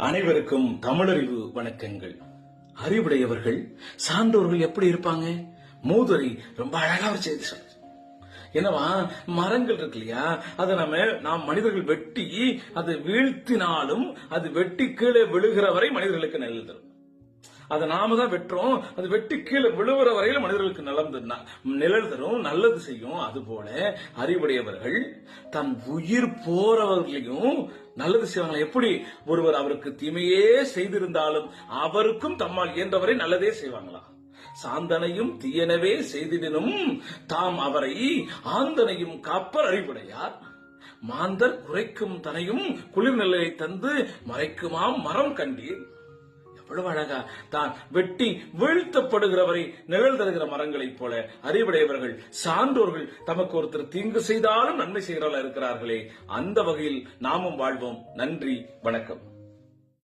அனைவருக்கும் தமிழறிவு வணக்கங்கள். அறிவுடையவர்கள் சார்ந்தவர்கள் எப்படி இருப்பாங்க? மூதுரை ரொம்ப அழகா ஒரு செய்தி சொல்றாரு என்னவா? மரங்கள் இருக்கு இல்லையா? அதை நம்ம நாம் மனிதர்கள் வெட்டி அதை வீழ்த்தினாலும் அது வெட்டி கீழே விழுகிற வரை மனிதர்களுக்கு நல்லது தரும். அதை நாம தான் வெட்டுறோம். அது வெட்டி கீழே விழுவுற வரையில மனிதர்களுக்கு நலம் நிழல் தரும் நல்லது செய்யும். அது போல அறிவுடையவர்கள் தன் உயிர் போறவர்களையும் நல்லது செய்வாங்க எப்படி ஒருவர் அவருக்கு தீமையே செய்திருந்தாலும் அவருக்கும் தம்மால் இயன்றவரை நல்லதே செய்வாங்களா? சாந்தனையும் தீயனவே செய்திடனும் தாம் அவரை ஆந்தனையும் காப்பர் அறிவுடையார். மாந்தர் குறைக்கும் தனையும் குளிர் நிலையை தந்து மறைக்குமாம் மரம் கண்டீர். எவ்வளவு அழகா தான் வெட்டி வீழ்த்தப்படுகிறவரை நிழல் தருகிற மரங்களைப் போல அறிவுடையவர்கள் சான்றோர்கள் தமக்கு ஒருத்தர் தீங்கு செய்தாலும் நன்மை செய்கிறவர்கள் இருக்கிறார்களே அந்த வகையில் நாமும் வாழ்வோம். நன்றி வணக்கம்.